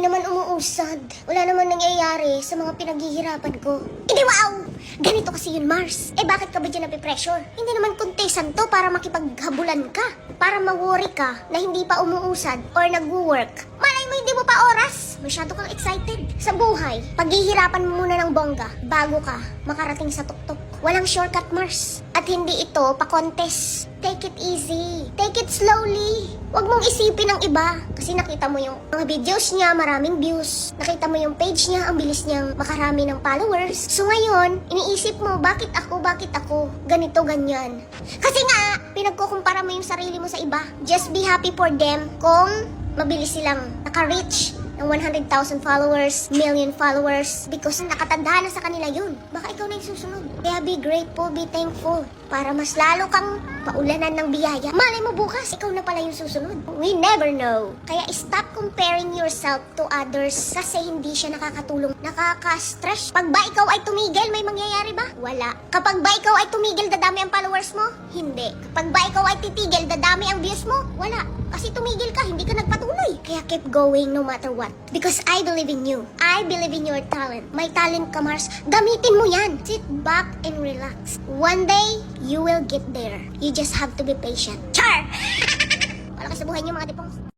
Naman umuusad. Wala naman nangyayari sa mga pinaghihirapan ko. Hindi wow! Ganito kasi yun, Mars. Eh bakit ka ba dyan napipressure? Hindi naman kontesan to para makipaghabulan ka. Para ma-worry ka na hindi pa umuusad or nag-work. Malay mo hindi mo pa oras. Masyado kang excited. Sa buhay, paghihirapan mo muna ng bongga bago ka makarating sa tuktok. Walang shortcut, Mars. At hindi ito pa-contest. Take it easy. Take it slowly. Huwag mong isipin ang iba. Kasi nakita mo yung mga videos niya, maraming views. Nakita mo yung page niya, ang bilis niyang makarami ng followers. So ngayon, iniisip mo, bakit ako, bakit ako? Ganito, ganyan. Kasi nga, pinagkukumpara mo yung sarili mo sa iba. Just be happy for them kung mabilis silang naka-reach ng 100,000 followers, million followers, because nakatanda na sa kanila yun. Baka ikaw na yung susunod. Kaya be grateful, be thankful, para mas lalo kang paulanan ng biyaya. Malay mo bukas, ikaw na pala yung susunod. We never know. Kaya stop comparing yourself to others kasi hindi siya nakakatulong. Nakaka-stress. Pag ba ikaw ay tumigil, may mangyayari ba? Wala. Kapag ba ikaw ay tumigil, dadami ang followers mo? Hindi. Kapag ba ikaw ay titigil, dadami ang views mo? Wala. Kasi tumigil ka, hindi ka nagpatuloy. Kaya keep going no matter what. Because I believe in you. I believe in your talent. May talent ka, Mars. Gamitin mo yan. Sit back and relax. One day, you will get there. You just have to be patient. Char! Wala ka sa buhay niyo mga dipong.